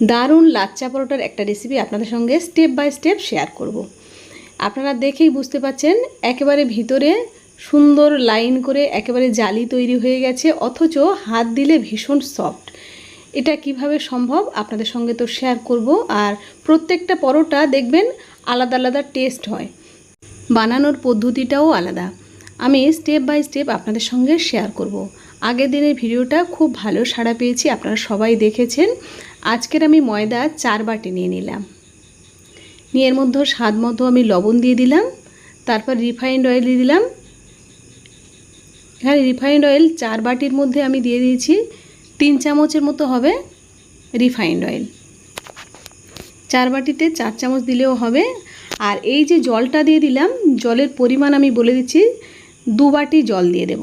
দারুণ লাচ্চা পরোটার একটা রেসিপি আপনাদের সঙ্গে স্টেপ বাই স্টেপ শেয়ার করব। আপনারা দেখেই বুঝতে পাচ্ছেন, একেবারে ভিতরে সুন্দর লাইন করে একেবারে জালি তৈরি হয়ে গেছে, অথচ হাত দিলে ভীষণ সফট এটা কীভাবে সম্ভব আপনাদের সঙ্গে তো শেয়ার করব, আর প্রত্যেকটা পরোটা দেখবেন আলাদা আলাদা টেস্ট হয় বানানোর পদ্ধতিটাও আলাদা আমি স্টেপ বাই স্টেপ আপনাদের সঙ্গে শেয়ার করব। আগের দিনের ভিডিওটা খুব ভালো সাড়া পেয়েছি, আপনারা সবাই দেখেছেন আজকের আমি ময়দা চার বাটি নিয়ে নিলাম। নিয়ে এর মধ্যে স্বাদ মতো আমি লবণ দিয়ে দিলাম, তারপর রিফাইন্ড অয়েল দিয়ে দিলাম। এখানে রিফাইন্ড অয়েল চার বাটির মধ্যে আমি দিয়ে দিয়েছি, তিন চামচের মতো হবে রিফাইন্ড অয়েল। চার বাটিতে চার চামচ দিলেও হবে। আর এই যে জলটা দিয়ে দিলাম, জলের পরিমাণ আমি বলে দিচ্ছি, দু বাটি জল দিয়ে দেব।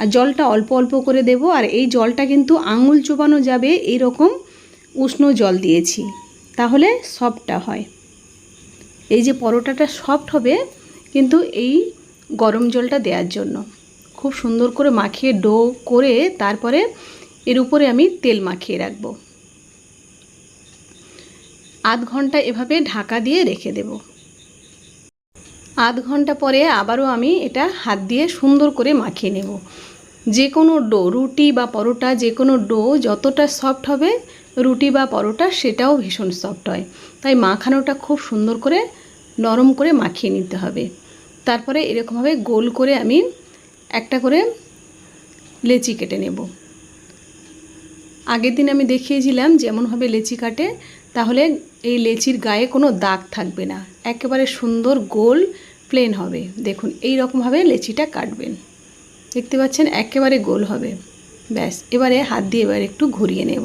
আর জলটা অল্প অল্প করে দেব। আর এই জলটা কিন্তু আঙুল চোবানো যাবে এই রকম উষ্ণ জল দিয়েছি। তাহলে সফটটা হয়। এই যে পরোটাটা সফট হবে, কিন্তু এই গরম জলটা দেওয়ার জন্য। খুব সুন্দর করে মাখিয়ে ডো করে তারপরে এর উপরে আমি তেল মাখিয়ে রাখব। আধ ঘণ্টা এভাবে ঢাকা দিয়ে রেখে দেব। আধ ঘণ্টা পরে আবারও আমি এটা হাত দিয়ে সুন্দর করে মাখিয়ে নেব। যে কোনো ডো, রুটি বা পরোটা যে কোনো ডো যতটা সফট হবে, রুটি বা পরোটা সেটাও ভীষণ সফট হয়। তাই মাখানোটা খুব সুন্দর করে নরম করে মাখিয়ে নিতে হবে। তারপরে এরকমভাবে গোল করে আমি একটা করে লেচি কেটে নেব। আগের দিন আমি দেখিয়েছিলাম যেমনভাবে লেচি কাটে, তাহলে এই লেচির গায়ে কোনো দাগ থাকবে না। একেবারে সুন্দর গোল প্লেন হবে। দেখুন এই রকমভাবে লেচিটা কাটবেন। দেখতে পাচ্ছেন একেবারে গোল হবে। ব্যাস, এবারে হাত দিয়ে এবার একটু ঘুরিয়ে নেব।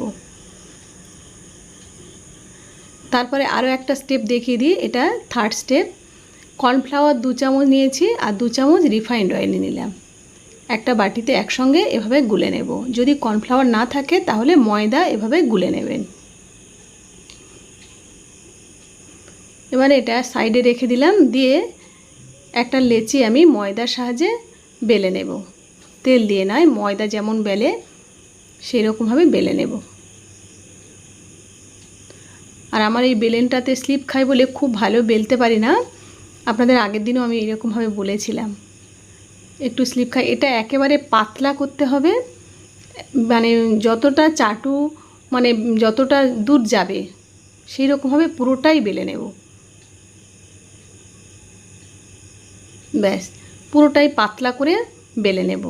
তারপরে আরও একটা স্টেপ দেখিয়ে দিই, এটা থার্ড স্টেপ কর্নফ্লাওয়ার দু চামচ নিয়েছি আর দু চামচ রিফাইন্ড অয়েল নিলাম। একটা বাটিতে একসঙ্গে এভাবে গুলে নেব। যদি কর্নফ্লাওয়ার না থাকে, তাহলে ময়দা এভাবে গুলে নেবেন। এবারে এটা সাইডে রেখে দিলাম, দিয়ে একটা লেচি আমি ময়দার সাহায্যে বেলে নেব। তেল দিয়ে নয় ময়দা যেমন বেলে সেই রকমভাবে বেলে নেব। আর আমার এই বেলেনটাতে স্লিপ খাই বলে খুব ভালো বেলতে পারি না। আপনাদের আগের দিনও আমি এরকমভাবে বলেছিলাম। একটু স্লিপ খাই, এটা একেবারে পাতলা করতে হবে। মানে যতটা চাটু মানে যতটা দূর যাবে সেই রকমভাবে পুরোটাই বেলে নেব। ব্যাস, পুরোটাই পাতলা করে বেলে নেব।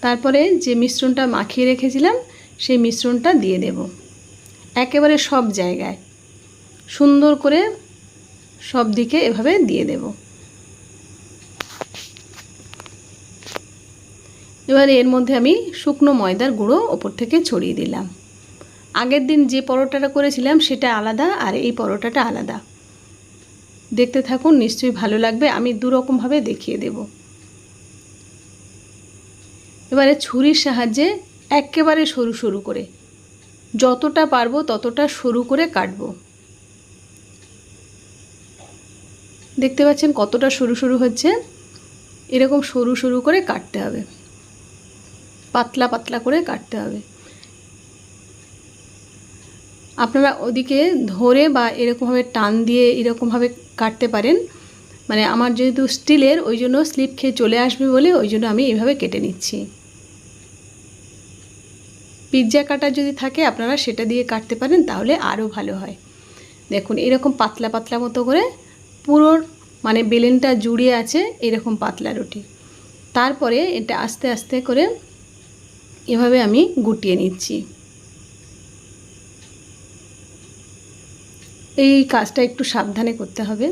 তারপরে যে মিশ্রণটা মাখিয়ে রেখেছিলাম, সেই মিশ্রণটা দিয়ে দেব। একেবারে সব জায়গায়। সুন্দর করে সব দিকে এভাবে দিয়ে দেব। এবারে এর মধ্যে আমি শুকনো ময়দার গুঁড়ো ওপর থেকে ছড়িয়ে দিলাম। আগের দিন যে পরোটাটা করেছিলাম, সেটা আলাদা আর এই পরোটাটা আলাদা। দেখতে থাকুন, নিশ্চয়ই ভালো লাগবে। আমি দুরকমভাবে দেখিয়ে দেব। এবারে ছুরির সাহায্যে একেবারে সরু সরু করে। যতটা পারব ততটা সরু করে কাটব। দেখতে পাচ্ছেন কতটা সরু সরু হচ্ছে? এরকম সরু সরু করে কাটতে হবে। পাতলা পাতলা করে কাটতে হবে। আপনারা ওদিকে ধরে বা এরকমভাবে টান দিয়ে এরকমভাবে কাটতে পারেন। মানে আমার যেহেতু স্টিলের, ওই জন্য স্লিপ খেয়ে চলে আসবে বলে ওই জন্য আমি এইভাবে কেটে নিচ্ছি। পিৎজা কাটার যদি থাকে আপনারা সেটা দিয়ে কাটতে পারেন, তাহলে আরও ভালো হয়। দেখুন, এরকম পাতলা পাতলা মতো করে পুরো মানে বেলেনটা জুড়ে আছে এরকম পাতলা রুটি। তারপরে এটা আস্তে আস্তে করে এভাবে আমি গুটিয়ে নিচ্ছি। এই কাজটা একটু সাবধানে করতে হবে।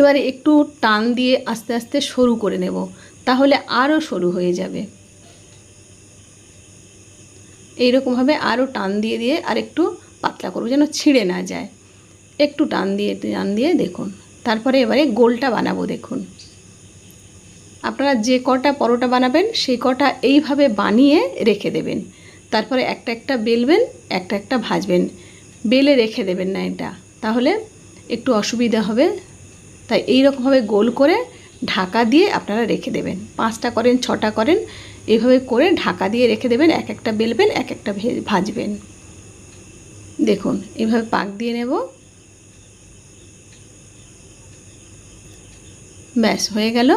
এবারে একটু টান দিয়ে আস্তে আস্তে সরু করে নেব, তাহলে আরও সরু হয়ে যাবে। এইরকমভাবে আরও টান দিয়ে দিয়ে আর একটু পাতলা করব যেন ছিঁড়ে না যায়। একটু টান দিয়ে টান দিয়ে দেখুন, তারপরে এবারে গোলটা বানাবো দেখুন। আপনারা যে কটা পরোটা বানাবেন, সেই কটা এইভাবে বানিয়ে রেখে দেবেন। তারপরে একটা একটা বেলবেন, একটা একটা ভাজবেন। বেলে রেখে দেবেন না এটা, তাহলে একটু অসুবিধা হবে। তাই এই রকমভাবে গোল করে ঢাকা দিয়ে আপনারা রেখে দেবেন। পাঁচটা করেন, ছটা করেন এইভাবে করে ঢাকা দিয়ে রেখে দেবেন, এক একটা বেলবেন, এক একটা ভাজবেন। দেখুন এইভাবে পাক দিয়ে নেব। ব্যাস, হয়ে গেল।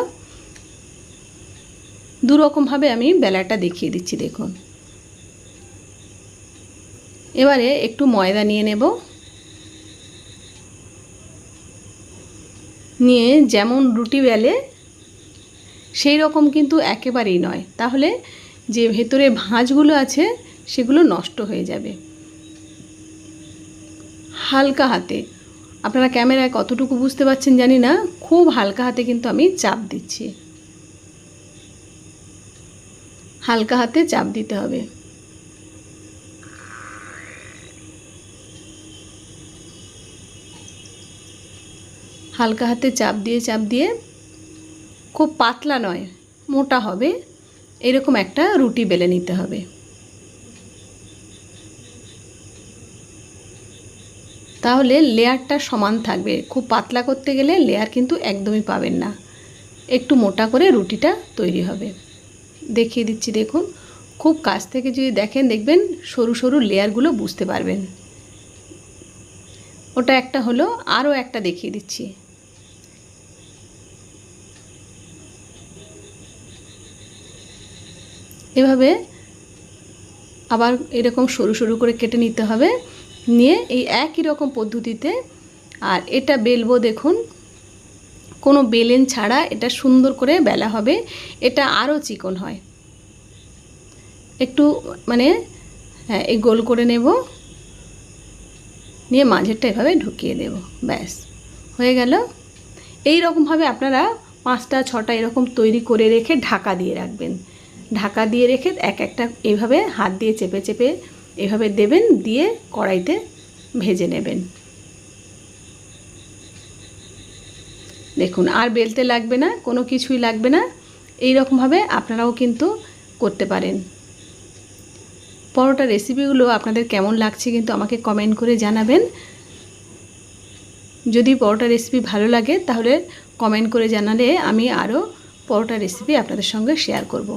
দুরকমভাবে আমি বেলাটা দেখিয়ে দিচ্ছি, দেখুন। এবারে একটু ময়দা নিয়ে নেব। নিয়ে যেমন রুটি বেলে, সেই রকম কিন্তু একেবারেই নয়। তাহলে যে ভেতরে ভাঁজগুলো আছে, সেগুলো নষ্ট হয়ে যাবে। হালকা হাতে। আপনারা ক্যামেরায় কতটুকু বুঝতে পারছেন জানি না। খুব হালকা হাতে কিন্তু আমি চাপ দিচ্ছি। হালকা হাতে চাপ দিতে হবে। হালকা হাতে চাপ দিয়ে চাপ দিয়ে, খুব পাতলা নয়, মোটা হবে। এরকম একটা রুটি বেলে নিতে হবে। তাহলে লেয়ারটা সমান থাকবে। খুব পাতলা করতে গেলে লেয়ার কিন্তু একদমই পাবেন না। একটু মোটা করে রুটিটা তৈরি হবে। দেখিয়ে দিচ্ছি, দেখুন। খুব কাছ থেকে যদি দেখেন, দেখবেন সরু সরু লেয়ারগুলো বুঝতে পারবেন। ওটা একটা হলো, আরও একটা দেখিয়ে দিচ্ছি। এভাবে আবার এরকম সরু সরু করে কেটে নিতে হবে। নিয়ে এই একই রকম পদ্ধতিতে আর এটা বেলবো দেখুন, কোনো বেলেন ছাড়া এটা সুন্দর করে বেলা হবে। এটা আরও চিকন হয়। একটু মানে হ্যাঁ এই গোল করে নেব। নিয়ে মাঝেরটা এভাবে ঢুকিয়ে দেব। ব্যাস, হয়ে গেল। এই রকমভাবে আপনারা পাঁচটা, ছটা এরকম তৈরি করে রেখে ঢাকা দিয়ে রাখবেন। ঢাকা দিয়ে রেখে এক একটা এভাবে হাত দিয়ে চেপে চেপে এভাবে দেবেন, দিয়ে কড়াইতে ভেজে নেবেন। দেখুন, আর বেলতে লাগবে না, কোনো কিছুই লাগবে না। এই রকমভাবে আপনারাও কিন্তু করতে পারেন। পরোটা রেসিপিগুলো আপনাদের কেমন লাগছে কিন্তু আমাকে কমেন্ট করে জানাবেন। যদি পরোটা রেসিপি ভালো লাগে, তাহলে কমেন্ট করে জানালে আমি আরও পরোটা রেসিপি আপনাদের সঙ্গে শেয়ার করব।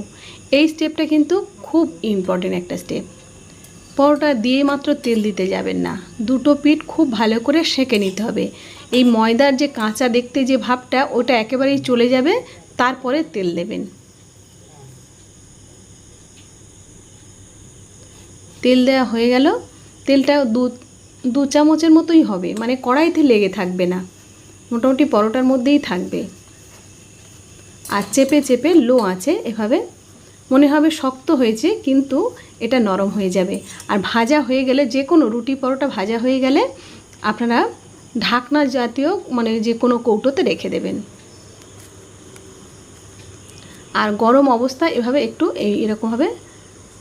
এই স্টেপটা কিন্তু খুব ইম্পর্টেন্ট একটা স্টেপ পরোটা দিয়ে মাত্র তেল দিতে যাবেন না। দুটো পিঠ খুব ভালো করে সেঁকে নিতে হবে। এই ময়দার যে কাঁচা দেখতে যে ভাবটা, ওটা একেবারেই চলে যাবে, তারপরে তেল দেবেন। তেল দেওয়া হয়ে গেল। তেলটা দু দু চামচের মতোই হবে। মানে কড়াইতে লেগে থাকবে না। মোটামুটি পরোটার মধ্যেই থাকবে। আর চেপে চেপে লো আছে এভাবে মনে হবে শক্ত হয়েছে, কিন্তু এটা নরম হয়ে যাবে। আর ভাজা হয়ে গেলে যে কোনো রুটি পরোটা ভাজা হয়ে গেলে আপনারা ঢাকনা জাতীয় মানে যে কোনো কৌটোতে রেখে দেবেন। আর গরম অবস্থায় এভাবে একটু এই এরকমভাবে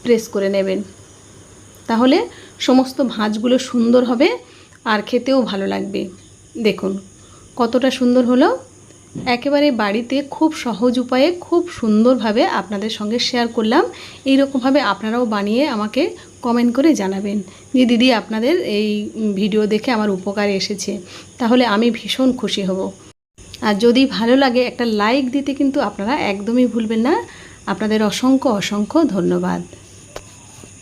প্রেস করে নেবেন। তাহলে সমস্ত ভাঁজগুলো সুন্দর হবে আর খেতেও ভালো লাগবে। দেখুন কতটা সুন্দর হলো। একেবারে বাড়িতে খুব সহজ উপায়ে খুব সুন্দরভাবে আপনাদের সঙ্গে শেয়ার করলাম। এই রকমভাবে আপনারাও বানিয়ে আমাকে কমেন্ট করে জানাবেন যে, দিদি, আপনাদের এই ভিডিও দেখে আমার উপকারে এসেছে। তাহলে আমি ভীষণ খুশি হব। আর যদি ভালো লাগে একটা লাইক দিতে কিন্তু আপনারা একদমই ভুলবেন না। আপনাদের অসংখ্য অসংখ্য ধন্যবাদ।